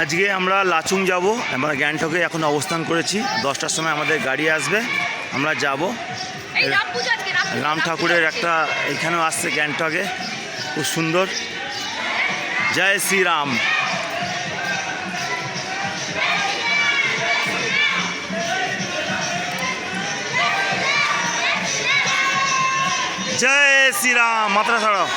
আজকে আমরা লাচুং যাব আমরা গ্যাংটকে এখন অবস্থান করেছি। দশটার সময় আমাদের গাড়ি আসবে আমরা যাব। রাম ঠাকুরের একটা এখানেও আসছে গ্যাংটকে খুব সুন্দর। জয় শ্রীরাম। জয় শ্রীরাম মাত্রা ছাড়াও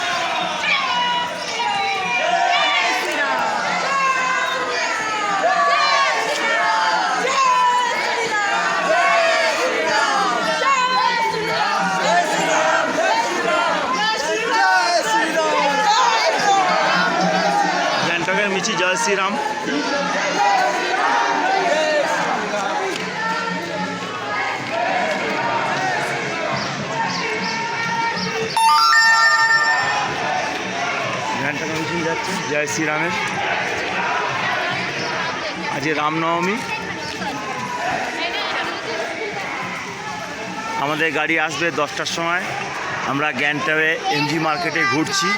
জয় শ্রীরাম যাচ্ছে? জয় শ্রীরামের। আজ রামনবমী। আমাদের গাড়ি আসবে দশটার সময়। আমরা গ্যাংটকে এমজি মার্কেটে ঘুরছি।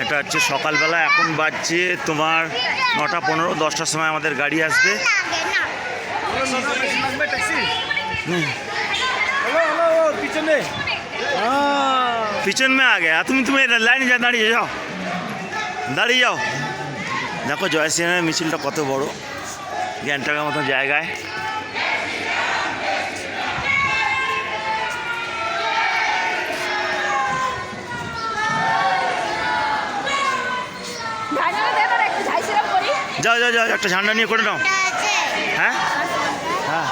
এটা হচ্ছে সকালবেলা, এখন বাজছে তোমার নটা পনেরো, দশটার সময় আমাদের গাড়ি আসবে। পিছন মে আগে তুমি তুমি লাইনে যা, দাঁড়িয়ে যাও। দাঁড়িয়ে যাও। দেখো জয় শ্রীরামের মিছিলটা কত বড়, গ্যাংটকের মতো জায়গায় ঝাঁঝরা দে না রে, একটু ঝাই সিরাপ করি। যাও যাও যাও একটা ঝান্ডা নিয়ে করে নাও। হ্যাঁ? হ্যাঁ।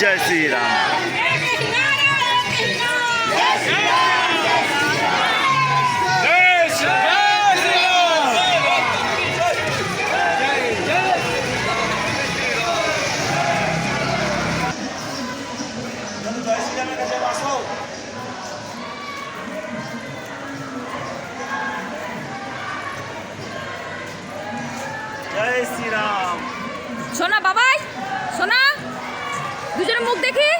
জয় শ্রীরাম। জয় শ্রীরাম। সোনা বাবাই সোনা দুজনের মুখ দেখি।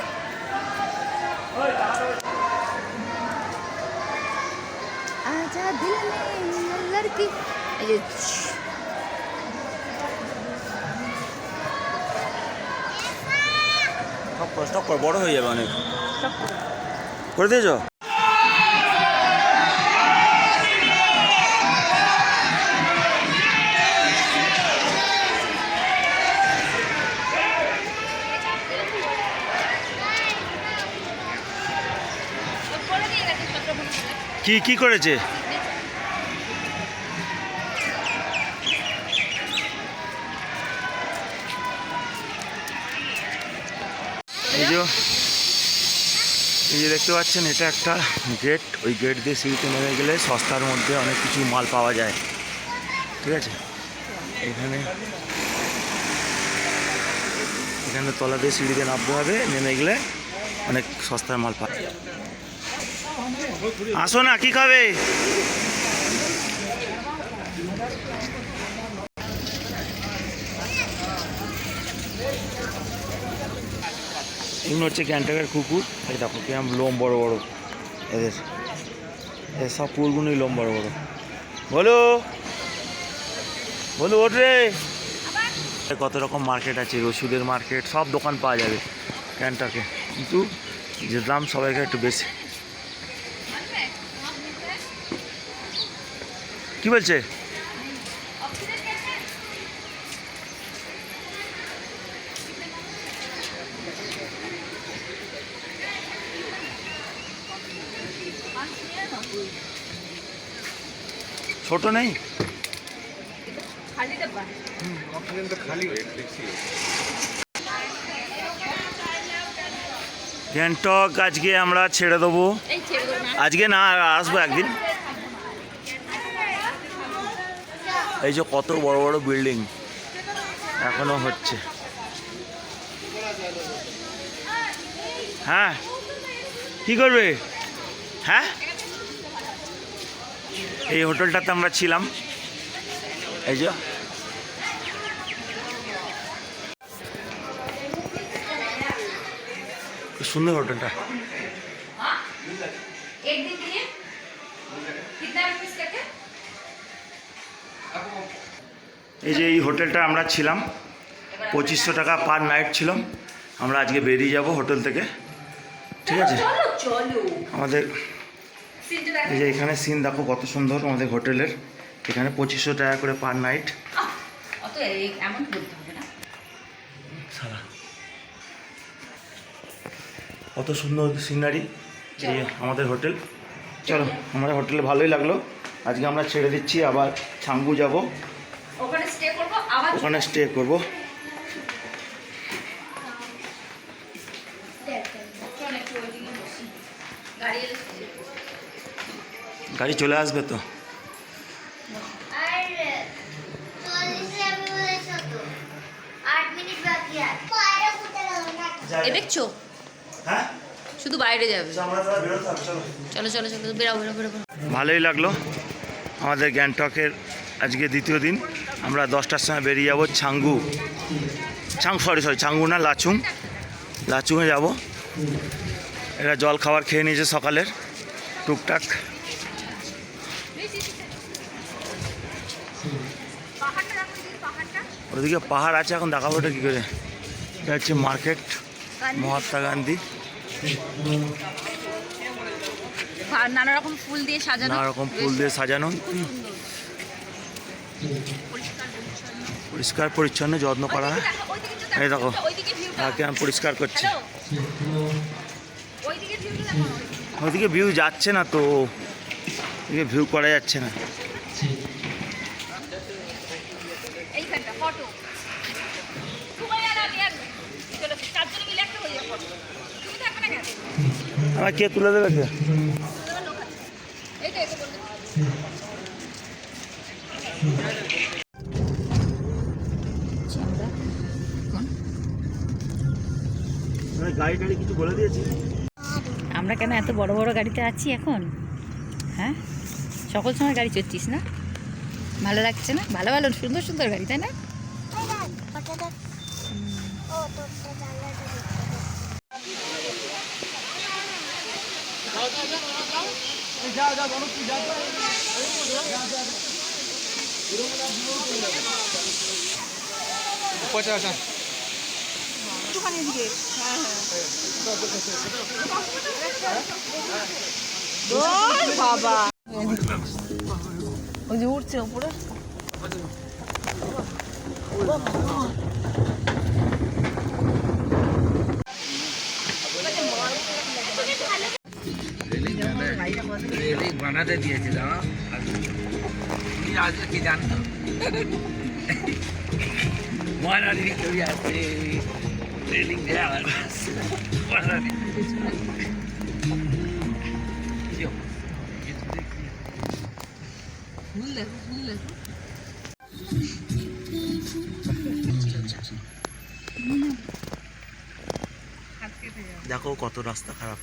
আজা দিল মে লড়কি। এই যে সব কর বড় হয়ে যাবে অনেক। করে দিয়েছ? কি কি করেছে? এই যে এই যে দেখতে পাচ্ছেন, এটা একটা গেট ওই গেট দিয়ে সিঁড়িতে নেমে গেলে সস্তার মধ্যে অনেক কিছু মাল পাওয়া যায়। ঠিক আছে? এখানে এখানে তলা দিয়ে সিঁড়িতে নামতে হবে, নেমে গেলে অনেক সস্তার মাল পাওয়া যায়। আসো না, কি খাবে? এগুলো হচ্ছে গ্যাংটকের কুকুর। এই দেখো, কিরম লোম বড় বড়। এদের এদের সব কুকুরগুলোই লোম বড় বড়। বলো বলো, ওঠ রে। কত রকম মার্কেট আছে ওষুধের মার্কেট, সব দোকান পাওয়া যাবে গ্যাংটকে। কিন্তু দাম সবাইকে একটু বেশি। কি বলছে? ছোট নেই? গ্যাংটক আজকে আমরা ছেড়ে দেবো। আজকে না আসব একদিন। এই যে কত বড় বড় বিল্ডিং এখনও হচ্ছে। হ্যাঁ কি করবে? হ্যাঁ? এই হোটেলটাতে আমরা ছিলাম। এই যে। সুন্দর হোটেলটা। এই যে এই হোটেলটা আমরা ছিলাম পঁচিশশো টাকা পার নাইট ছিলাম আমরা আজকে বেরিয়ে যাব হোটেল থেকে। ঠিক আছে? আমাদের এই যে এখানে সিন দেখো কত সুন্দর আমাদের হোটেলের। এখানে পঁচিশশো টাকা করে পার নাইট। কত সুন্দর সিনারি এই আমাদের হোটেল। চলো। আমাদের হোটেলে ভালোই লাগল। আজকে আমরা ছেড়ে দিচ্ছি আবার ছাঙ্গু যাব। ওখানে স্টে করব আবার ওখানে স্টে করব। গাড়ি চলে আসবে তো। এ দেখছ? হ্যাঁ? শুধু বাইরে যাবে। চলো চলো চলো বেরাও বেরাও বেরাও বেরাও। ভালোই লাগল আমাদের গ্যাংটকের আজকে দ্বিতীয় দিন। আমরা দশটার সময় বেরিয়ে যাব Changu Chang sorry sorry Changu না লাচুং। লাচুংয়ে যাব। এরা জল খাবার খেয়ে নিয়েছে সকালের টুকটাক। ওদিকে পাহাড় আছে এখন দেখাবো ওটা কী করে। এটা হচ্ছে মার্কেট মহাত্মা গান্ধী। আর নানা রকম ফুল দিয়ে সাজানো। নানা রকম ফুল দিয়ে সাজানো। পরিষ্কার পরিচ্ছন্ন যত্ন করা। হয় এই দেখো আর কেমন পরিষ্কার করছি। ওইদিকে ভিউ যাচ্ছে না তো ওইদিকে ভিউ করা যাচ্ছে না। আমি হয়ে আমার কে তুলে দেবে কে? গাড়ি টাড়ি কিছু বলে দিয়েছি? আমরা কেন এত বড় বড় গাড়িতে আছি এখন? হ্যাঁ? সকল সময় গাড়ি চড়ছিস না? ভালো লাগছে না? ভালো ভালো সুন্দর সুন্দর গাড়ি তাই না? ও তোরটা জানলাটা দেখতে ওই যে উঠছে রেলিং বানাতে দিয়েছিলাম কি আজকে কি জানতো মহারানী ভিক্টোরিয়া রেলিং দেওয়া দেখো কত রাস্তা খারাপ।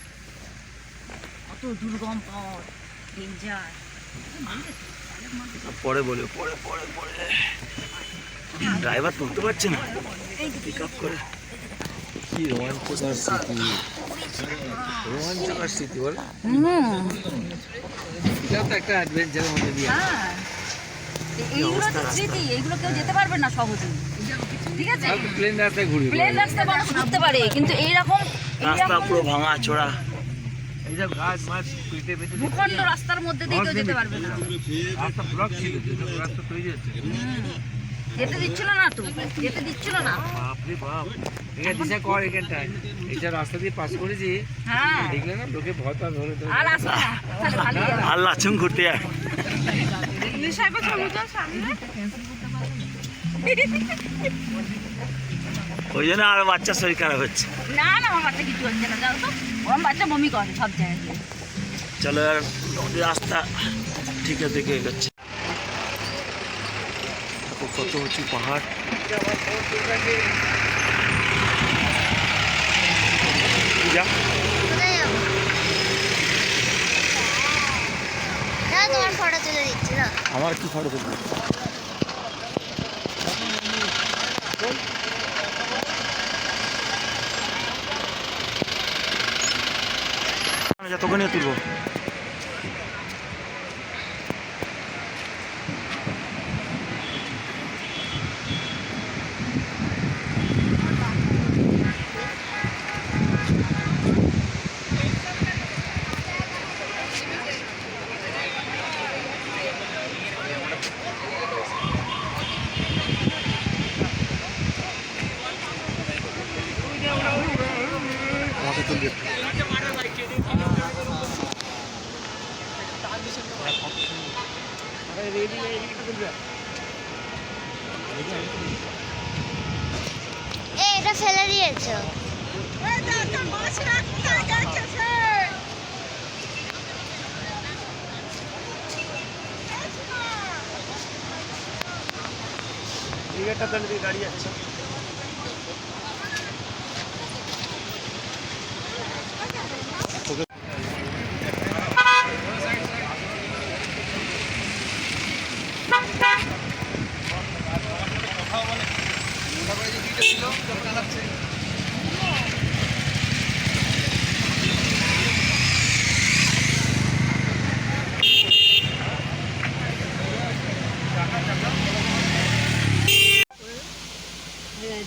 কত দুর্গম পথ ডেঞ্জার পরে বলে পরে পরে পরে। ড্রাইভার তুলতে পারছে না। পিক আপ করে। কি রোমাঞ্চকর স্মৃতি? রোমাঞ্চকর স্মৃতি বল। এটাও তো একটা অ্যাডভেঞ্চারের মধ্যে দিয়ে। হ্যাঁ। এইগুলো তো স্মৃতি এইগুলো কেউ যেতে পারবে না সহজে ঠিক আছে? প্লেন রাস্তায় ঘুরি প্লেন রাস্তায় মানুষ ঘুরতে পারে কিন্তু এইরকম রাস্তা পুরো ভাঙা চোরা। এইসব গাছ মাছ পেটে পেটে ভূখণ্ড রাস্তার মধ্যে দিয়ে কেউ যেতে পারবে না। রাস্তা ব্লক ছিল রাস্তা তৈরি হচ্ছে। যেতে দিচ্ছিল না তো যেতে দিচ্ছিল না। বাপরে বাপ। এটা দিশা কর এখানটায়। এইটা রাস্তা দিয়ে পাস করেছি হ্যাঁ। দেখলে না লোকে ভয় ধরে ধরে আর আসবে না তাহলে। আর ঘুরতে যায় ওই জন্য আর বাচ্চার শরীর খারাপ হচ্ছে। না না আমার বাচ্চা কিছু হচ্ছে না জানো তো? ওরম বাচ্চা বমি করে সব জায়গায়। চলো আর রাস্তা ঠিক আছে দেখে কত উঁচু পাহাড়। যা কোথায় তোমার ফটো তুলে দিচ্ছি না আমার কি ফটো তুলবে? যতক্ষণই তুলবো আমাকে তুলবে এ এটা ফেলে দিয়েছ। গাড়ি গেটটা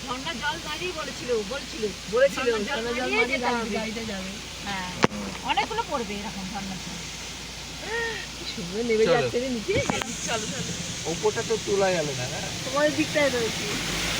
ঝর্ণার জল দাঁড়িয়ে বলেছিল বলছিল বলেছিল ঝর্ণার জল মারিয়ে গাড়িতে যাবে। হ্যাঁ অনেকগুলো পড়বে এরকম ঝর্ণার জল। নেমে যাচ্ছে রে নিচে চলো চলো। ওপরটা তো তোলা না? তোমার দিকটায় রয়েছে।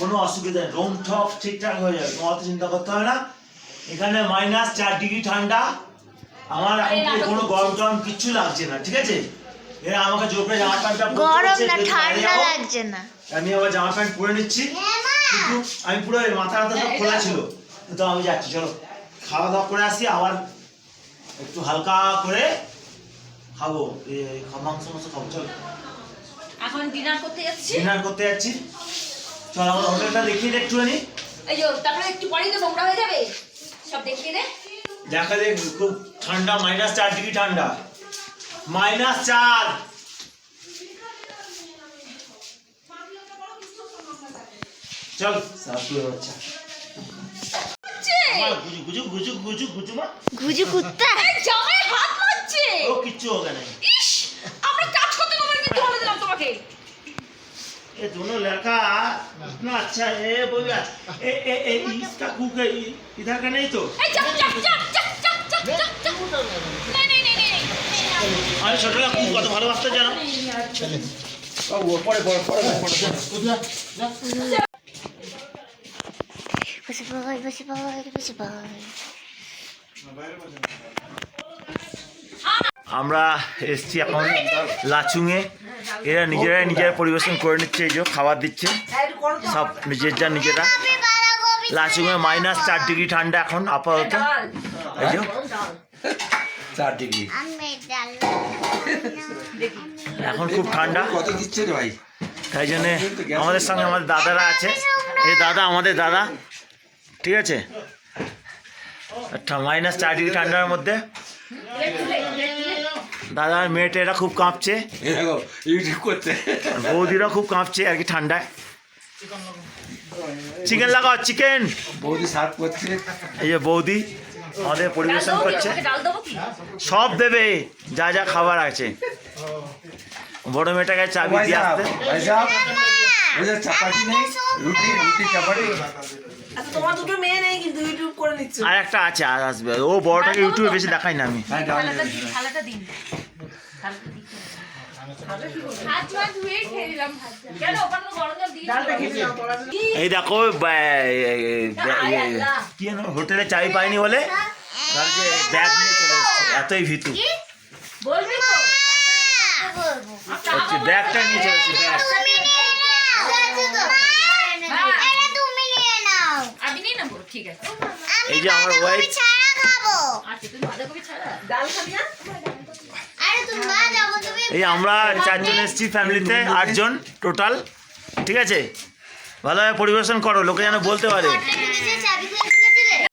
কোনো অসুবিধা নেই রুম ঠপ ঠিকঠাক হয়ে যাবে তোমার অত চিন্তা করতে হবে না। এখানে মাইনাস চার ডিগ্রি ঠান্ডা। আমার এখন কোনো গরম টরম কিচ্ছু লাগছে না ঠিক আছে? এরা আমাকে জোর করে জামা প্যান্টটা গরম না ঠান্ডা লাগছে না। আমি আবার জামা প্যান্ট পরে নিচ্ছি। কিন্তু আমি পুরো মাথা মাথা সব খোলা ছিল। তো আমি যাচ্ছি চলো। খাওয়া দাওয়া করে আসি আবার একটু হালকা করে খাব মাংস মাংস খাব চলো। এখন ডিনার করতে যাচ্ছি? ডিনার করতে যাচ্ছি। চল আমার হোটেলটা দেখিয়ে দে একটুখানি। এই যে তারপরে একটু পরেই তো নোংরা হয়ে যাবে। সব দেখিয়ে দে। দেখা দেখ খুব ঠান্ডা মাইনাস চার ডিগ্রি ঠান্ডা। মাইনাস চার! চল। শাশুড়ি বাচ্চা। গুজু গুজু গুজু গুজু কত ভালোবাসতে জানো। বসে বল বসে বল বসে বল আমরা এসছি এখন লাচুংয়ে এরা নিজেরাই নিজেরা পরিবেশন করে নিচ্ছে, এই যে খাবার দিচ্ছে। সব নিজের যা নিজেরা। লাচুংয়ে মাইনাস চার ডিগ্রি ঠান্ডা এখন, আপাতত। এই যে। চার ডিগ্রি এখন খুব ঠান্ডা। কত দিচ্ছে ভাই তাই জন্যে আমাদের সঙ্গে আমাদের দাদারা আছে। এই দাদা, আমাদের দাদা। ঠিক আছে? মাইনাস চার ডিগ্রি ঠান্ডার মধ্যে। দাদার মেয়েটা এরা খুব কাঁপছে। ইউটিউব করতে বৌদিরা খুব কাঁপছে আর কি ঠান্ডায়। চিকেন লাগাও চিকেন বৌদি সার্ভ করছে। এই যে বৌদি আমাদের পরিবেশন করছে। সব দেবে যা যা খাবার আছে। বড় মেয়েটাকে চাবি দিয়ে আসতে। চাপাটি নেই রুটি রুটি চাপাটি আর একটা আছে আর আসবে। ও বড়টাকে ইউটিউবে বেশি দেখাই না আমি। এই দেখো কি হোটেলে চাবি পাইনি বলে ব্যাগ নিয়ে এতই ভিতু। ব্যাগটা নিয়ে চলেছি ব্যাগ। ঠিক আছে। আমি এই যে আমার ওয়াইফ ছাড়া খাব। আচ্ছা তুমি বাঁধাকপি ছাড়া? ডাল খাবি। না এই আমরা চারজন এসছি ফ্যামিলিতে আটজন টোটাল ঠিক আছে? ভালোভাবে পরিবেশন করো লোকে যেন বলতে পারে।